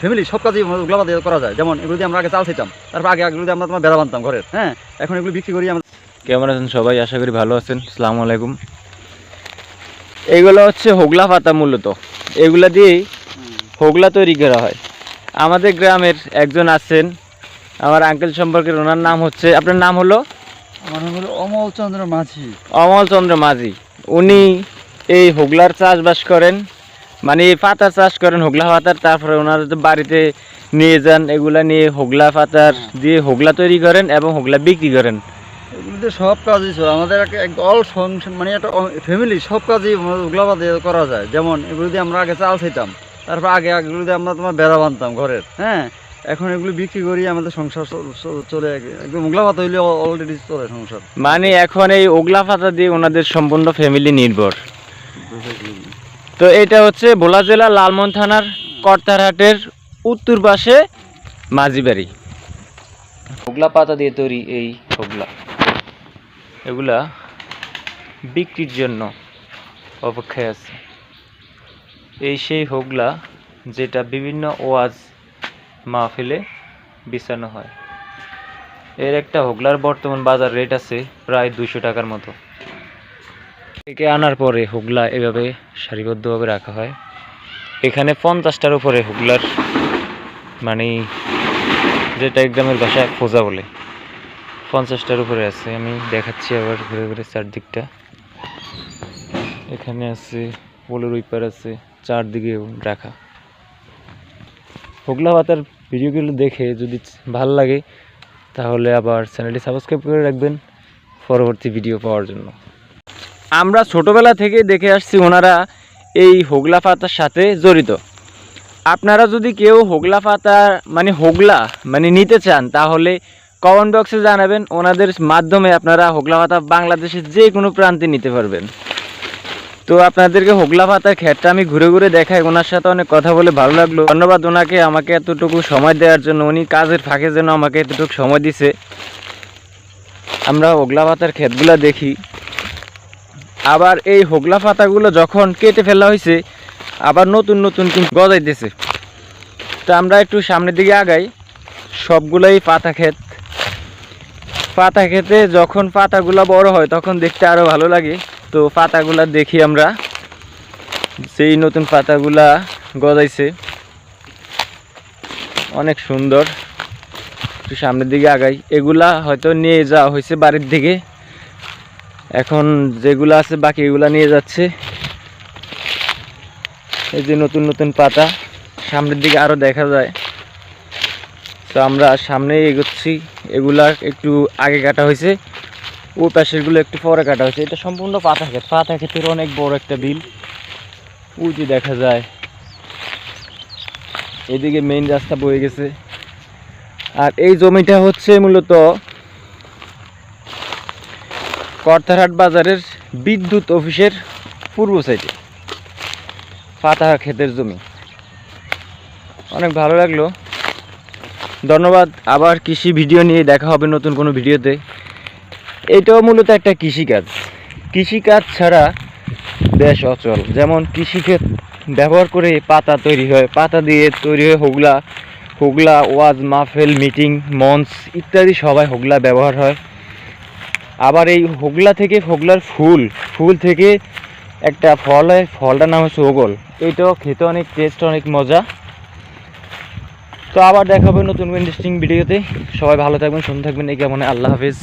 Family সব কাজই ওগুলো বাদে করা যায়। যেমন এগুলো দিয়ে আমরা আগে চাল খেতাম তারপর আগে এগুলো দিয়ে আমরা তোমার বেড়া বানতাম ঘরের হ্যাঁ? এখন এগুলো বিক্রি করি আমরা। কেমন আছেন সবাই? আশা করি ভালো আছেন। আসসালামু আলাইকুম। এগুলো হচ্ছে হোগলা পাতা মূলত। এগুলা দিয়েই হোগলা তৈরি করা হয়। আমাদের গ্রামের একজন আছেন। আমার আঙ্কেল সম্পর্কে ওনার নাম হচ্ছে আপনার নাম হলো? আমার নাম হলো অমল চন্দ্র মাঝি। অমল চন্দ্র মাঝি। উনি এই হোগলার চাষবাস করেন। মানে এই পাতা চাষ করেন হোগলা পাতার তারপরে ওনারা বাড়িতে নিয়ে যান এগুলা নিয়ে হোগলা পাতার দিয়ে হোগলা তৈরি করেন এবং হোগলা বিক্রি করেন। সব কাজই ছিল আমাদের অল সংসার মানে একটা ফ্যামিলি সব কাজই ওগুলো বাদে করা যায়। যেমন এগুলো দিয়ে আমরা আগে চাল খেতাম তারপর আগে এগুলো দিয়ে আমরা তোমার বেড়া বানতাম ঘরের হ্যাঁ? এখন এগুলো বিক্রি করি আমাদের সংসার চল- একদম মোগলা পাতা হইলে অলরেডি চলে সংসার। মানে এখন এই ওগলা পাতা দিয়ে ওনাদের সম্পূর্ণ ফ্যামিলি নির্ভর। তো এটা হচ্ছে ভোলা জেলা লালমন থানার কর্তারহাটের উত্তর পাশে মাঝিবাড়ি। হোগলা পাতা দিয়ে তৈরি এই হোগলা। এগুলা বিক্রির জন্য অপেক্ষায় আছে। এই সেই হোগলা যেটা বিভিন্ন ওয়াজ মাহফিলে বিছানো হয়। এর একটা হোগলার বর্তমান বাজার রেট আছে প্রায় দুশো টাকার মতো। একে আনার পরে হুগলা এভাবে সারিবদ্ধভাবে রাখা হয়। এখানে পঞ্চাশটার উপরে হুগলার মানে যেটা একদমের ভাষায় খোঁজা বলে। পঞ্চাশটার উপরে আছে, আমি দেখাচ্ছি আবার ঘুরে ঘুরে চারদিকটা। এখানে আছে, পোলের উইপার আছে, চারদিকে রাখা। হুগলা পাতার ভিডিওগুলো দেখে যদি ভালো লাগে, তাহলে আবার চ্যানেলটি সাবস্ক্রাইব করে রাখবেন। পরবর্তী ভিডিও পাওয়ার জন্য। আমরা ছোটবেলা থেকে দেখে আসছি ওনারা এই হোগলা পাতার সাথে জড়িত। আপনারা যদি কেউ হোগলা পাতা মানে হোগলা মানে নিতে চান, তাহলে কমেন্ট বক্সে জানাবেন। ওনাদের মাধ্যমে আপনারা হোগলা পাতা বাংলাদেশের যে কোনো প্রান্তে নিতে পারবেন। তো আপনাদেরকে হোগলা পাতার ক্ষেতটা আমি ঘুরে ঘুরে দেখাই। ওনার সাথে অনেক কথা বলে ভালো লাগল। ধন্যবাদ ওনাকে আমাকে এতটুকু সময় দেওয়ার জন্য। উনি কাজের ফাঁকে যেন আমাকে এতটুকু সময় দিছে। আমরা হোগলা পাতার ক্ষেতগুলো দেখি। আবার এই হোগলা পাতাগুলো যখন কেটে ফেলা হয়েছে আবার নতুন নতুন কিন্তু গজাইতেছে। তো আমরা একটু সামনের দিকে আগাই। সবগুলোই পাতা ক্ষেত। পাতা খেতে যখন পাতাগুলো বড় হয়, তখন দেখতে আরও ভালো লাগে। তো পাতাগুলা দেখি আমরা। সেই নতুন পাতাগুলা গজাইছে। অনেক সুন্দর। একটু সামনের দিকে আগাই। এগুলা হয়তো নিয়ে যাওয়া হয়েছে বাড়ির দিকে। এখন যেগুলো আছে বাকি এগুলা নিয়ে যাচ্ছে। এই যে নতুন নতুন পাতা, সামনের দিকে আরও দেখা যায়। তো আমরা সামনে এগোচ্ছি। এগুলা একটু আগে কাটা হয়েছে, ও পাশেরগুলো একটু পরে কাটা হয়েছে। এটা সম্পূর্ণ পাতা ক্ষেত। পাতা ক্ষেতের অনেক বড় একটা বিল। উঁচু দেখা যায়। এদিকে মেইন রাস্তা বয়ে গেছে। আর এই জমিটা হচ্ছে মূলত কর্তারহাট বাজারের বিদ্যুৎ অফিসের পূর্ব সাইডে পাতা ক্ষেতের জমি। অনেক ভালো লাগল। ধন্যবাদ। আবার কৃষি ভিডিও নিয়ে দেখা হবে নতুন কোনো ভিডিওতে। এটাও মূলত একটা কৃষিকাজ। কৃষিকাজ ছাড়া দেশ অচল। যেমন কৃষিক্ষেত ব্যবহার করে পাতা তৈরি হয়, পাতা দিয়ে তৈরি হয় হোগলা। হোগলা, ওয়াজ, মাহফিল, মিটিং, মঞ্চ ইত্যাদি সবাই হোগলা ব্যবহার হয়। আবার এই হোগলা থেকে হোগলার ফুল ফুল থেকে একটা ফল হয়, ফলটার নাম হচ্ছে ওগল। এইটাও খেতে অনেক টেস্ট অনেক মজা। তো আবার দেখা হবে নতুন ইন্টারেস্টিং ভিডিওতে সবাই ভালো থাকবেন, সুন্দর থাকবেন, এই কেমন আল্লাহ হাফিজ।